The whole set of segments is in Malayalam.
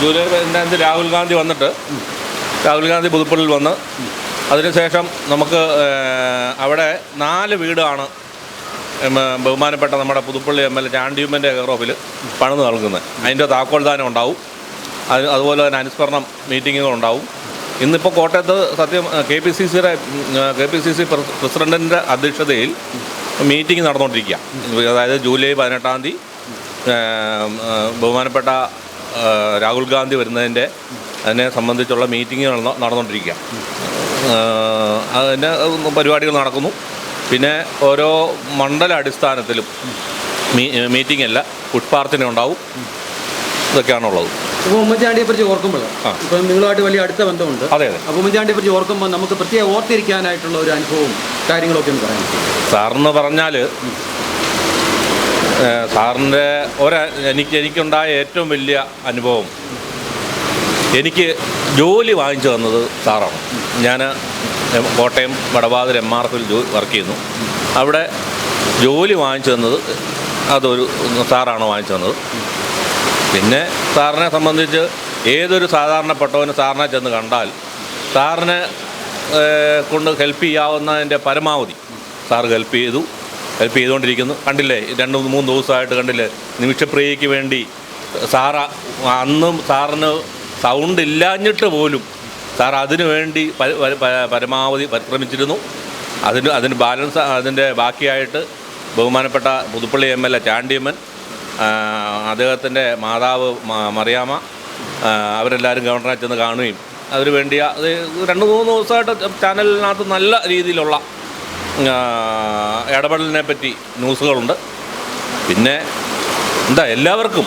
ജൂലൈ പതിനഞ്ചാം രാഹുൽ ഗാന്ധി വന്നിട്ട് രാഹുൽ ഗാന്ധി പുതുപ്പള്ളിയിൽ വന്ന് അതിനുശേഷം നമുക്ക് അവിടെ നാല് വീടാണ് ബഹുമാനപ്പെട്ട നമ്മുടെ പുതുപ്പള്ളി എം എൽ എ ചാണ്ടിയുമ്മന്റെ കെയറോഫിൽ പണിത് നൽകുന്നത്. അതിന്റെ താക്കോൽദാനം ഉണ്ടാവും. അത് അതുപോലെ തന്നെ അനുസ്മരണം മീറ്റിങ്ങുകൾ ഉണ്ടാവും. ഇന്നിപ്പോൾ കോട്ടയത്ത് സത്യം കെ പി സി സിയുടെ കെ പി സി സി പ്രസിഡന്റിന്റെ അധ്യക്ഷതയിൽ മീറ്റിംഗ് നടന്നുകൊണ്ടിരിക്കുക അതായത് ജൂലൈ പതിനെട്ടാം തീയതി ബഹുമാനപ്പെട്ട രാഹുൽ ഗാന്ധി വരുന്നതിന്റെ അതിനെ സംബന്ധിച്ചുള്ള മീറ്റിങ്ങുകൾ നടന്നു- നടന്നുകൊണ്ടിരിക്കുക അതിന്റെ പരിപാടികൾ നടക്കുന്നു. പിന്നെ ഓരോ മണ്ഡല അടിസ്ഥാനത്തിലും മീ മീറ്റിംഗ് അല്ല പാർട്ടിന് ഉണ്ടാവും. ഇതൊക്കെയാണുള്ളത്. അപ്പോൾ ഉമ്മൻചാണ്ടിയെ കുറിച്ച് ഓർക്കുമ്പോൾ. ഇപ്പം നിങ്ങളുമായിട്ട് വലിയ അടുത്ത ബന്ധമുണ്ട്. അതെ അതെ. അപ്പോൾ ഉമ്മൻചാണ്ടിയെ കുറിച്ച് ഓർക്കുമ്പോൾ നമുക്ക് പ്രത്യേകം ഓർത്തിരിക്കാനായിട്ടുള്ള ഒരു അനുഭവവും കാര്യങ്ങളൊക്കെ ഒന്ന് പറയാം സാറെന്ന് പറഞ്ഞാൽ സാറിന്റെ ഒരു എനിക്ക് എനിക്കുണ്ടായ ഏറ്റവും വലിയ അനുഭവം. എനിക്ക് ജോലി വാങ്ങിച്ചു തന്നത് സാറാണ്. ഞാൻ കോട്ടയം വടവാതിൽ എം ആർ എഫിൽ വർക്ക് ചെയ്യുന്നു. അവിടെ ജോലി വാങ്ങിച്ചു തന്നത് അതൊരു സാറാണ് വാങ്ങിച്ചു തന്നത്. പിന്നെ സാറിനെ സംബന്ധിച്ച് ഏതൊരു സാധാരണപ്പെട്ടവന് സാറിനെ ചെന്ന് കണ്ടാൽ സാറിനെ കൊണ്ട് ഹെൽപ്പ് ചെയ്യാവുന്നതിന്റെ പരമാവധി സാർ ഹെൽപ്പ് ചെയ്തു. ഹെൽപ്പ് ചെയ്തുകൊണ്ടിരിക്കുന്നു. കണ്ടില്ലേ? രണ്ട് മൂന്ന് ദിവസമായിട്ട് കണ്ടില്ലേ? നിമിഷപ്രിയയ്ക്ക് വേണ്ടി സാറ അന്നും സാറിന് സൗണ്ട് ഇല്ലാഞ്ഞിട്ട് പോലും സാർ അതിനു വേണ്ടി പരമാവധി പരിശ്രമിച്ചിരുന്നു. അതിന് അതിന് ബാലൻസ് അതിന്റെ ബാക്കിയായിട്ട് ബഹുമാനപ്പെട്ട Puthuppally M L A Chandy Oommen അദ്ദേഹത്തിന്റെ മാതാവ് മറിയാമ്മ അവരെല്ലാവരും ഗവർണറെ ചെന്ന് കാണുകയും അതിനു വേണ്ടി അത് രണ്ട് മൂന്ന് ദിവസമായിട്ട് ചാനലിനകത്ത് നല്ല രീതിയിലുള്ള ഇടപെടലിനെ പറ്റി ന്യൂസുകളുണ്ട്. പിന്നെ എന്താ എല്ലാവർക്കും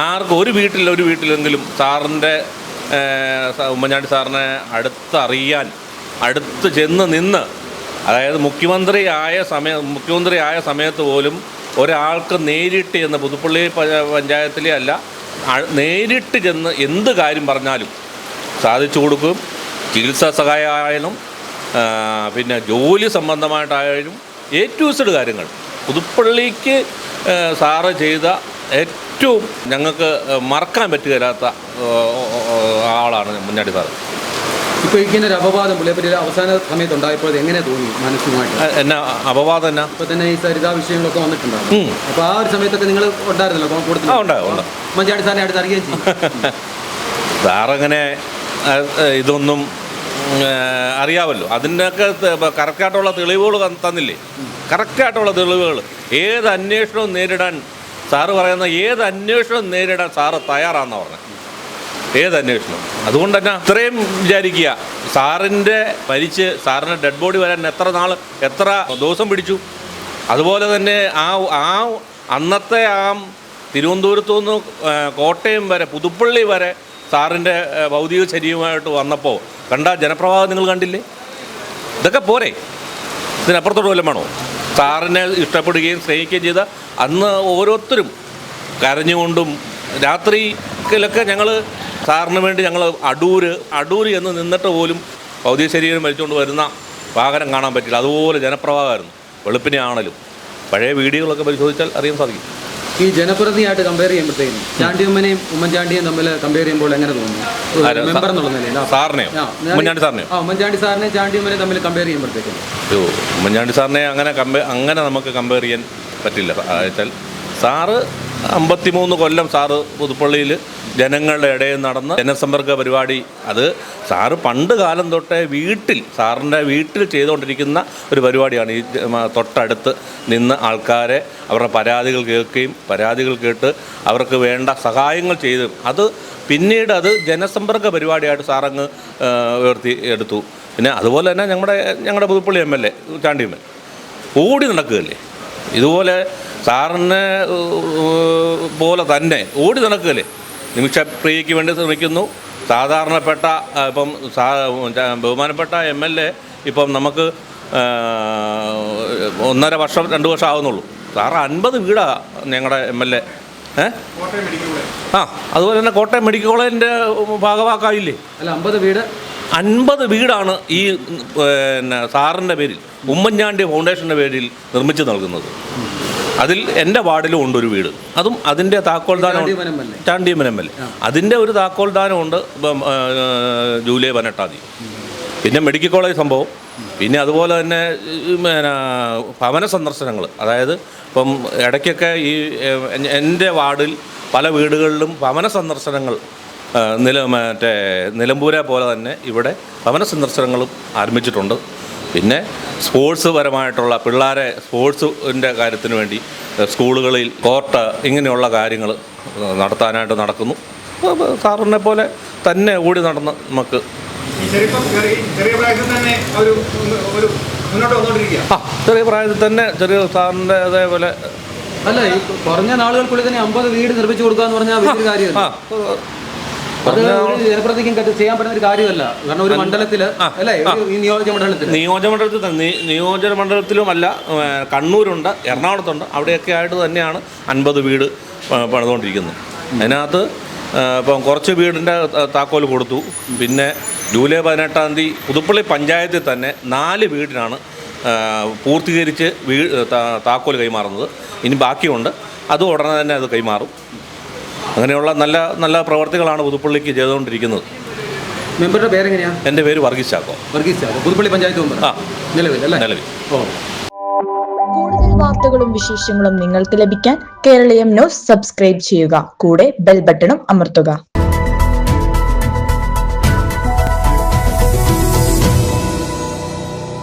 ആർക്കും ഒരു വീട്ടിൽ ഒരു വീട്ടിലെങ്കിലും സാറിന്റെ ഉമ്മൻചാണ്ടി സാറിനെ അടുത്തറിയാൻ അടുത്ത് ചെന്ന് നിന്ന് അതായത് മുഖ്യമന്ത്രി ആയ സമയം മുഖ്യമന്ത്രി ആയ സമയത്ത് പോലും ഒരാൾക്ക് നേരിട്ട് ചെന്ന് പുതുപ്പള്ളി പഞ്ചായത്തിലെ അല്ല നേരിട്ട് ചെന്ന് എന്ത് കാര്യം പറഞ്ഞാലും സാധിച്ചു കൊടുക്കും. ചികിത്സാ സഹായമായാലും പിന്നെ ജോലി സംബന്ധമായിട്ടായാലും എ ടു സെഡ് കാര്യങ്ങൾ. പുതുപ്പള്ളിക്ക് സാറ് ചെയ്ത ഏറ്റവും ഞങ്ങൾക്ക് മറക്കാൻ പറ്റുകയില്ലാത്ത ആളാണ് മുന്നാടി സാറ്. ഇപ്പോൾ ഇങ്ങനെ ഒരു അപവാദം പുള്ളിയെപ്പറ്റി അവസാന സമയത്ത് ഉണ്ടായപ്പോൾ എങ്ങനെ തോന്നി മാനസികമായിട്ട് ആ, എന്നാ അപവാദം എന്നാ? ഇപ്പോൾ തന്നെ ഈ സരിതാ വിഷയങ്ങളൊക്കെ വന്നിട്ടുണ്ടാകും അപ്പോൾ ആ ഒരു സമയത്തൊക്കെ നിങ്ങൾ ഉണ്ടായിരുന്നല്ലോ കൂടുതൽ. ഉമ്മൻചാണ്ടി സാറിനെ അടുത്ത് അറിയുകയും ചെയ്യും. സാറങ്ങനെ ഇതൊന്നും അറിയാമല്ലോ അതിന്റെയൊക്കെ കറക്റ്റായിട്ടുള്ള തെളിവുകൾ തന്ന് തന്നില്ലേ? കറക്റ്റായിട്ടുള്ള തെളിവുകൾ. ഏത് അന്വേഷണവും നേരിടാൻ സാറ് പറയുന്ന ഏത് അന്വേഷണവും നേരിടാൻ സാറ് തയ്യാറാണെന്നാണ് പറഞ്ഞത് ഏത് അന്വേഷണം അതുകൊണ്ട് തന്നെ ഇത്രയും വിചാരിക്കുക. സാറിന്റെ മരിച്ച് സാറിന്റെ ഡെഡ് ബോഡി വരാൻ എത്ര നാൾ എത്ര ദിവസം പിടിച്ചു? അതുപോലെ തന്നെ ആ ആ അന്നത്തെ ആ തിരുവനന്തപുരത്തു നിന്ന് കോട്ടയം വരെ പുതുപ്പള്ളി വരെ സാറിന്റെ ഭൗതിക ശരീരമായിട്ട് വന്നപ്പോൾ കണ്ട ജനപ്രവാഹം നിങ്ങൾ കണ്ടില്ലേ? ഇതൊക്കെ പോരെ? ഇതിനപ്പുറത്തോട്ട് വല്ലതും വേണോ? സാറിനെ ഇഷ്ടപ്പെടുകയും സ്നേഹിക്കുകയും ചെയ്ത അന്ന് ഓരോരുത്തരും കരഞ്ഞുകൊണ്ടും രാത്രിയിലൊക്കെ ഞങ്ങൾ സാറിന് വേണ്ടി ഞങ്ങൾ അടൂര് അടൂര് എന്ന് നിന്നിട്ട് പോലും ഭൗതിക ശരീരം വലിച്ചുകൊണ്ട് വരുന്ന വാഹനം കാണാൻ പറ്റില്ല. അതുപോലെ ജനപ്രവാഹമായിരുന്നു. വെളുപ്പിനെ ആണലും. പഴയ വീഡിയോകളൊക്കെ പരിശോധിച്ചാൽ അറിയാൻ സാധിക്കും. ഈ ജനപ്രതിയായിട്ട് കമ്പയർ ചെയ്യുമ്പോഴത്തേക്കും ചാണ്ടിയമ്മനെയും ഉമ്മൻചാണ്ടിയും തമ്മിൽ കമ്പയർ ചെയ്യുമ്പോൾ എങ്ങനെ തോന്നുന്നു? മെമ്പർ എന്നുള്ള നിലയിൽ. സാറിനെയോ? ഉമ്മൻചാണ്ടി സാറിനെയോ? ആ ഉമ്മൻചാണ്ടി സാറിനെയും ചാണ്ടിയമ്മനെയും തമ്മിൽ കമ്പയർ ചെയ്യുമ്പോഴത്തേക്കും. ഉമ്മൻചാണ്ടി സാറിനെ അങ്ങനെ അങ്ങനെ നമുക്ക് കമ്പയർ ചെയ്യാൻ പറ്റില്ല. വെച്ചാൽ സാറ് അമ്പത്തിമൂന്ന് കൊല്ലം സാറ് പുതുപ്പള്ളിയിൽ ജനങ്ങളുടെ ഇടയിൽ നടന്ന ജനസമ്പർക്ക പരിപാടി. അത് സാറ് പണ്ട് കാലം തൊട്ടേ വീട്ടിൽ സാറിന്റെ വീട്ടിൽ ചെയ്തുകൊണ്ടിരിക്കുന്ന ഒരു പരിപാടിയാണ്. ഈ തൊട്ടടുത്ത് നിന്ന് ആൾക്കാരെ അവരുടെ പരാതികൾ കേൾക്കുകയും പരാതികൾ കേട്ട് അവർക്ക് വേണ്ട സഹായങ്ങൾ ചെയ്ത് അത് പിന്നീട് അത് ജനസമ്പർക്ക പരിപാടിയായിട്ട് സാറങ്ങ് ഉയർത്തി എടുത്തു. പിന്നെ അതുപോലെ തന്നെ ഞങ്ങളുടെ ഞങ്ങളുടെ Puthuppally M L A Chandy Oommen ഓടി നടക്കുകയല്ലേ? ഇതുപോലെ സാറിനെ പോലെ തന്നെ ഓടി നടക്കുകയല്ലേ? നിമിഷപ്രിയയ്ക്ക് വേണ്ടി ശ്രമിക്കുന്നു. സാധാരണപ്പെട്ട ഇപ്പം സാ ബഹുമാനപ്പെട്ട എം എൽ എ ഇപ്പം നമുക്ക് ഒന്നര വർഷം രണ്ട് വർഷം ആവുന്നുള്ളൂ. സാറ് അൻപത് വീടാണ് ഞങ്ങളുടെ എം എൽ എ. ആ അതുപോലെ തന്നെ കോട്ടയം മെഡിക്കൽ കോളേജിന്റെ ഭാഗവാക്കായില്ലേ? അല്ല അമ്പത് വീട്. അൻപത് വീടാണ് ഈ പിന്നെ സാറിന്റെ പേരിൽ ഉമ്മൻചാണ്ടി ഫൗണ്ടേഷന്റെ പേരിൽ നിർമ്മിച്ചു നൽകുന്നത്. അതിൽ എന്റെ വാർഡിലും ഉണ്ട് ഒരു വീട്. അതും അതിന്റെ താക്കോൽദാനം ചാണ്ടിയുമൻ എം എൽ എ അതിന്റെ ഒരു താക്കോൽദാനമുണ്ട് ജൂലൈ പതിനെട്ടാം തീയതി. പിന്നെ മെഡിക്കൽ കോളേജ് സംഭവം. പിന്നെ അതുപോലെ തന്നെ പിന്നെ ഭവന സന്ദർശനങ്ങൾ. അതായത് ഇപ്പം ഇടയ്ക്കൊക്കെ ഈ എന്റെ വാർഡിൽ പല വീടുകളിലും ഭവന സന്ദർശനങ്ങൾ നില മറ്റേ നിലമ്പൂരെ പോലെ തന്നെ ഇവിടെ ഭവന സന്ദർശനങ്ങളും ആരംഭിച്ചിട്ടുണ്ട്. പിന്നെ സ്പോർട്സ് പരമായിട്ടുള്ള പിള്ളേരെ സ്പോർട്സിന്റെ കാര്യത്തിന് വേണ്ടി സ്കൂളുകളിൽ കോർട്ട് ഇങ്ങനെയുള്ള കാര്യങ്ങൾ നടത്താനായിട്ട് നടക്കുന്നു. സാറിനെ പോലെ തന്നെ ഓടി നടന്ന് നമുക്ക് ചെറിയ ചെറിയ പ്രായത്തിൽ തന്നെ ഒരു ഒരു മുന്നോട്ട് ആ ചെറിയ പ്രായത്തിൽ തന്നെ ചെറിയ സാറിന്റെ അതേപോലെ അല്ല ഈ കുറഞ്ഞ നാളുകൾക്കുള്ളിൽ തന്നെ അമ്പത് വീട് നിർമ്മിച്ചു കൊടുക്കുക എന്ന് പറഞ്ഞാൽ വലിയൊരു കാര്യമല്ല? ചെയ്യാൻ പറ്റുന്ന ഒരു കാര്യമല്ല. കാരണം ഒരു മണ്ഡലത്തിൽ അല്ലേ? നിയോജക മണ്ഡലത്തിലുമല്ല ഏഹ്, കണ്ണൂരുണ്ട് എറണാകുളത്തുണ്ട്. അവിടെയൊക്കെ ആയിട്ട് തന്നെയാണ് അൻപത് വീട് പണിതുകൊണ്ടിരിക്കുന്നത്. അതിനകത്ത് ഇപ്പം കുറച്ച് വീടിന്റെ താക്കോൽ കൊടുത്തു. പിന്നെ ജൂലൈ പതിനെട്ടാം തീയതി പുതുപ്പള്ളി പഞ്ചായത്തിൽ തന്നെ നാല് വീടിനാണ് പൂർത്തീകരിച്ച് വീ താക്കോൽ കൈമാറുന്നത്. ഇനി ബാക്കിയുണ്ട്. അത് ഉടനെ തന്നെ അത് കൈമാറും. അങ്ങനെയുള്ള നല്ല നല്ല പ്രവർത്തികളാണ് പുതുപ്പള്ളിക്ക് ചെയ്തുകൊണ്ടിരിക്കുന്നത്. മെമ്പറുടെ പേരെങ്ങനെയാ? എന്റെ പേര് വർഗീസ് ചാക്കോ. വർഗീസ് ചാക്കോ. പുതുപ്പള്ളി പഞ്ചായത്ത് മെമ്പർ ആ. നിലവിൽ അല്ലേ? നിലവിൽ. ഓ. കൂടുതൽ വാർത്തകളും വിശേഷങ്ങളും നിങ്ങൾക്ക് ലഭിക്കാൻ കേരളീയം ന്യൂസ് സബ്സ്ക്രൈബ് ചെയ്യുക. കൂടെ ബെൽ ബട്ടണും അമർത്തുക.